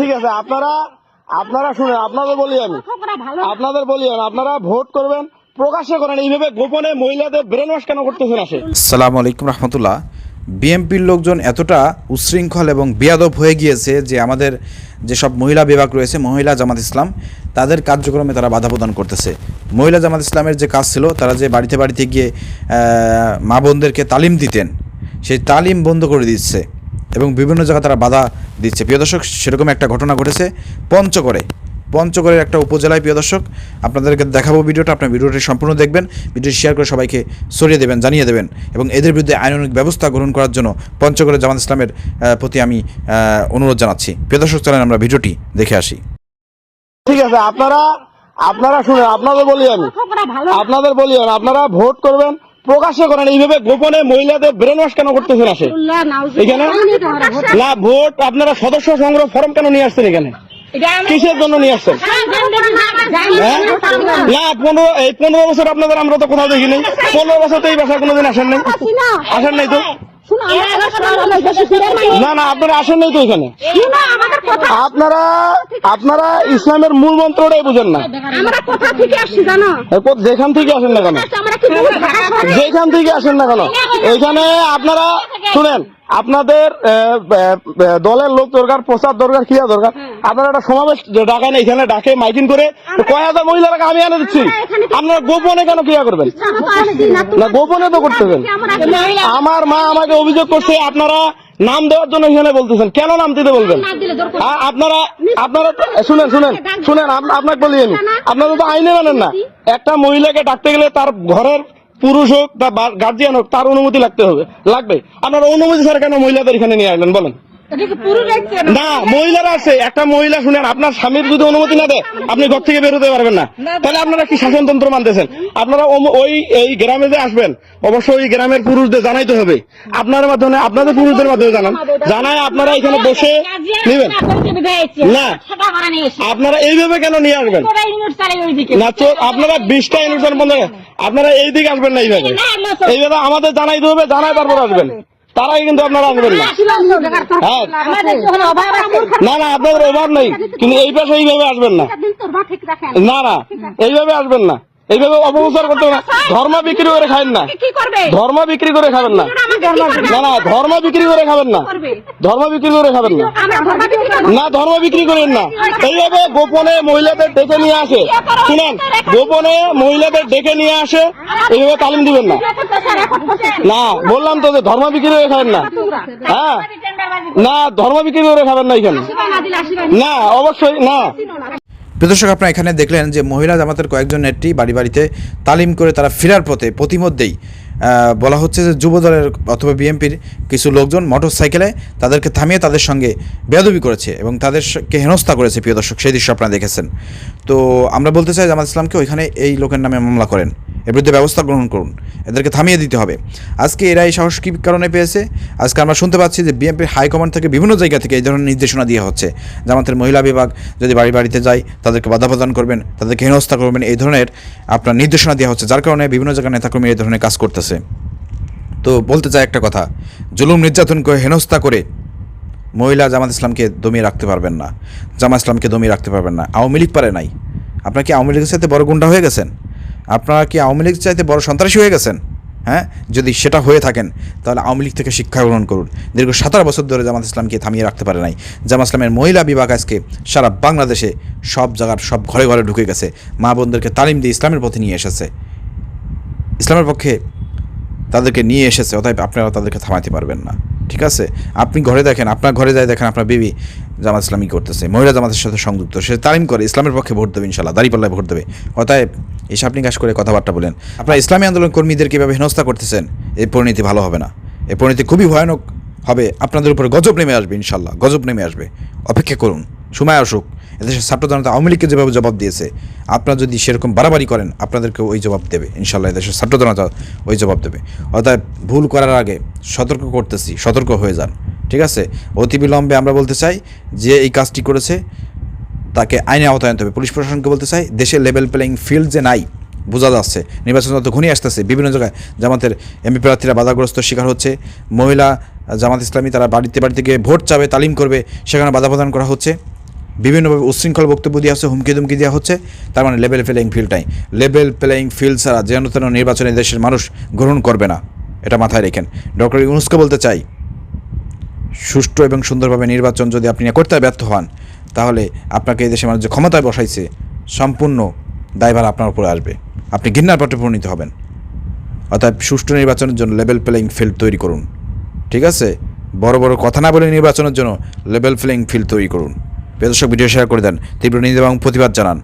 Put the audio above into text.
ঠিক আছে, আপনারা আপনারা শুনেন, আপনাদের বলি আমি। আপনাদের বলি আমি, আপনারা ভোট করবেন, প্রকাশ্যে করেন, এইভাবে গোপনে মহিলাদের ব্রেন ওয়াশ কেন করতেছেন আসে? সালামু আলাইকুম রহমতুল্লাহ। বিএমপির লোকজন এতটা উচ্ছৃঙ্খল এবং বেয়াদব হয়ে গিয়েছে যে আমাদের যেসব মহিলা বিভাগ রয়েছে, মহিলা জামাত ইসলাম, তাদের কার্যক্রমে তারা বাধা প্রদান করতেছে। মহিলা জামাত ইসলামের যে কাজ ছিল, তারা যে বাড়িতে বাড়িতে গিয়ে মা বোনদেরকে তালিম দিতেন, সেই তালিম বন্ধ করে দিচ্ছে। এবং বিভিন্ন জায়গায় তারা বাধা দিচ্ছে। প্রিয় দর্শক সেরকম একটা ঘটনা ঘটেছে পঞ্চগড়ে। পঞ্চগড়ের একটা উপজেলায় প্রিয় দর্শক আপনাদেরকে দেখাবো ভিডিওটা আপনার ভিডিওটি সম্পূর্ণ দেখবেন ভিডিওটি শেয়ার করে সবাইকে সরিয়ে দেবেন জানিয়ে দেবেন এবং এদের বিরুদ্ধে আইনানুগ ব্যবস্থা গ্রহণ করার জন্য পঞ্চগড়ের জামাত ইসলামের প্রতি আমি অনুরোধ জানাচ্ছি। প্রিয় দর্শক চলেন আমরা ভিডিওটি দেখে আসি। ঠিক আছে আপনারা আপনারা শুনেন আপনাদের বলি আমি। আপনাদের বলি আমি আপনারা ভোট করবেন প্রকাশ্যে করেন এইভাবে গোপনে মহিলাদের ব্রেন ওয়াশ কেন করতেছেন আসে এখানে না ভোট আপনারা সদস্য সংগ্রহ ফর্ম কেন নিয়ে আসছেন এখানে? কিসের জন্য নিয়ে আসছেন? হ্যাঁ? না পনেরো এই পনেরো বছর আপনাদের আমরা তো কোথাও দেখিনি। পনেরো বছর তো এই বাসায় কোনোদিন আসেন নাই। আসেন নাই তো? না না আপনারা আসেন নাই তো এখানে। আপনারা আপনারা ইসলামের মূল মন্ত্রটাই বুঝেন না। আমরা কোথা থেকে আসছি জানো? এরপর যেখান থেকে আসেন না কেন? যেখান থেকে আসেন না কেন? এখানে আপনারা শুনেন আপনাদের দলের লোক দরকার প্রচার দরকার ক্রিয়া দরকার। আপনারা একটা সমাবেশ ডাকেন এখানে ডাকে মাইকিং করে কয় হাজার মহিলারা আমি এনে দিচ্ছি। আপনারা গোপনে কেন ক্রিয়া করবেন? না গোপনে তো করতেছেন আমার মা আমাকে অভিযোগ করছে আপনারা নাম দেওয়ার জন্য এখানে বলতেছেন। কেন নাম দিতে বলবেন? আপনারা আপনারা শুনেন শুনেন শুনেন আপ- আপনাকে বলি আমি। আপনারা তো আইনে মানেন না। একটা মহিলাকে ডাকতে গেলে তার ঘরের পুরুষ হোক বা গার্জিয়ান হোক, তার অনুমতি লাগতে হবে। লাগবে। আপনার অনুমতি ছাড়া কেন মহিলাদের এখানে নিয়ে আসলেন বলেন। না? মহিলারা আছে। একটা মহিলা শুনেন আপনার স্বামীর যদি অনুমতি না দেয় আপনি ঘর থেকে বেরোতে পারবেন না। তাহলে আপনারা কি শাসনতন্ত্র মানতেছেন? আপনারা ওই এই গ্রামে যে আসবেন অবশ্যই ওই গ্রামের পুরুষদের জানাইতে হবে। আপনার মাধ্যমে আপনাদের পুরুষদের মাধ্যমে জানান। জানায় আপনারা এখানে বসে নেবেন। না। আপনারা এইভাবে কেন নিয়ে আসবেন? না আপনারা বিশটা ইউনিট বন্ধ আপনারা এই দিকে আসবেন না এইভাবে। এইভাবে আমাদের জানাইতে হবে জানাই তারপর আসবেন। তারাই কিন্তু আপনারা আসবেন না হ্যাঁ। না না আপনাদের অভাব নেই। কিন্তু এই পাশে এইভাবে আসবেন না। না না এইভাবে আসবেন না। এইভাবে অপপ্রচার করতে না। ধর্ম বিক্রি করে খাবেন না। ধর্ম বিক্রি করে খাবেন না। না না ধর্ম বিক্রি করে খাবেন না। ধর্ম বিক্রি করে খাবেন না। না ধর্ম বিক্রি করেন না। এইভাবে গোপনে মহিলাদের ডেকে নিয়ে আসে। শুনেন গোপনে মহিলাদের ডেকে নিয়ে আসে। এইভাবে তালিম দিবেন না। না বললাম তো যে ধর্ম বিক্রি করে খাবেন না। হ্যাঁ। না ধর্ম বিক্রি করে খাবেন না এখানে। না অবশ্যই না। প্রিয় দর্শক, আপনারা এখানে দেখলেন যে মহিলা জামাতের কয়েকজন নেত্রী বাড়ি বাড়িতে তালিম করে তারা ফেরার পথে প্রতিমধ্যেই বলা হচ্ছে যে যুব দলের অথবা বিএনপির কিছু লোকজন মোটর সাইকেলে তাদেরকে থামিয়ে তাদের সঙ্গে বেয়াদবি করেছে এবং তাদেরকে হেনস্থা করেছে। প্রিয় দর্শক, সেই দৃশ্য আপনারা দেখেছেন। তো আমরা বলতে চাই জামাত ইসলামকে ওইখানে এই লোকের নামে মামলা করেন। এর বিরুদ্ধে ব্যবস্থা গ্রহণ করুন। এদেরকে থামিয়ে দিতে হবে। আজকে এরা এই সাহস কী কারণে পেয়েছে? আজকে আমরা শুনতে পাচ্ছি যে বিএনপির হাইকমান্ড থেকে বিভিন্ন জায়গা থেকে এই ধরনের নির্দেশনা দেওয়া হচ্ছে। জামাতের মহিলা বিভাগ যদি বাড়ি বাড়িতে যায়, তাদেরকে বাধা প্রদান করবেন, তাদেরকে হেনস্থা করবেন, এই ধরনের আপনার নির্দেশনা দেওয়া হচ্ছে, যার কারণে বিভিন্ন জায়গায় নেতাকর্মী এই ধরনের কাজ করতেছে। তো বলতে চাই একটা কথা, জুলুম নির্যাতন করে হেনস্থা করে মহিলা জামাত ইসলামকে দমিয়ে রাখতে পারবেন না। জামাত ইসলামকে দমিয়ে রাখতে পারবেন না। আওয়ামী লীগ পারে নাই। আপনারা কি আওয়ামী লীগের সাথে বড় গুন্ডা হয়ে গেছেন? আপনারা কি আওয়ামী লীগ চাইতে বড় সন্ত্রাসী হয়ে গেছেন? হ্যাঁ? যদি সেটা হয়ে থাকেন, তাহলে আওয়ামী লীগ থেকে শিক্ষা গ্রহণ করুন। দীর্ঘ সতেরো বছর ধরে জামাত ইসলামকে থামিয়ে রাখতে পারে নাই। জামাত ইসলামের মহিলা বিভাগ আজকে সারা বাংলাদেশে সব জায়গার সব ঘরে ঘরে ঢুকে গেছে। মা বোনদেরকে তালিম দিয়ে ইসলামের পথে নিয়ে এসেছে। ইসলামের পক্ষে তাদেরকে নিয়ে এসেছে, অতএব আপনারা তাদেরকে থামাতে পারবেন না। ঠিক আছে? আপনি ঘরে দেখেন, আপনার ঘরে যায় দেখেন, আপনার বিবি জামাত ইসলামী করতেছে। মহিলা জামাতের সাথে সংযুক্ত, সে তালিম করে, ইসলামের পক্ষে ভোট দেবে ইনশাল্লাহ, দাঁড়িপাল্লায় ভোট দেবে। অতএব হিসাব নিকাশ করে কথাবার্তা বলেন। আপনারা ইসলামী আন্দোলন কর্মীদের কীভাবে হেনস্থা করতেছেন এই পরিণতি ভালো হবে না। এই পরিণতি খুবই ভয়ানক হবে। আপনাদের উপরে গজব নেমে আসবে ইনশাল্লাহ গজব নেমে আসবে। অপেক্ষা করুন। সময় আসুক। এদেশের ছাত্র জনতা আওয়ামী লীগকে যেভাবে জবাব দিয়েছে, আপনারা যদি সেরকম বাড়াবাড়ি করেন আপনাদেরকে ওই জবাব দেবে। ইনশাল্লাহ এদেশের ছাত্র জনতা ওই জবাব দেবে। অর্থাৎ ভুল করার আগে সতর্ক করতেছি, সতর্ক হয়ে যান। ঠিক আছে? অতি বিলম্বে আমরা বলতে চাই, যে এই কাজটি করেছে তাকে আইনে আওতায় আনতে হবে। পুলিশ প্রশাসনকে বলতে চাই দেশের লেভেল প্লেয়িং ফিল্ড যে নাই, বোঝা যাচ্ছে। নির্বাচন তো ঘনিয়ে আসতেছে, বিভিন্ন জায়গায় জামাতের এমপি প্রার্থীরা বাধাগ্রস্ত শিকার হচ্ছে। মহিলা, জামাত ইসলামী তারা বাড়িতে বাড়িতে গিয়ে ভোট চাবে, তালিম করবে, সেখানে বাধা প্রদান করা হচ্ছে। বিভিন্নভাবে উচ্ছৃঙ্খল বক্তব্য দেওয়া হচ্ছে হুমকি দুমকি দেওয়া হচ্ছে, তার মানে লেভেল প্লেয়িং ফিল্ড নাই। লেভেল প্লেয়িং ফিল্ড ছাড়া যেন তেন নির্বাচনে দেশের মানুষ গ্রহণ করবে না, এটা মাথায় রেখেন। ডক্টর ইউনুসকে বলতে চাই, সুষ্ঠু এবং সুন্দরভাবে নির্বাচন যদি আপনি করতে ব্যর্থ হন তাহলে আপনাকে এই দেশের মানুষ যে ক্ষমতায় বসাইছে, সম্পূর্ণ দায়ভার আপনার উপরে আসবে। আপনি ঘৃণার পটে পরিণত হবেন। অর্থাৎ সুষ্ঠু নির্বাচনের জন্য লেভেল প্লেয়িং ফিল্ড তৈরি করুন। ঠিক আছে? বড় বড় কথা না বলে নির্বাচনের জন্য লেভেল প্লেয়িং ফিল্ড তৈরি করুন। প্রিয় ভিডিও শেয়ার করে দেন। তীব্র নিন্দা এবং প্রতিবাদ জানান।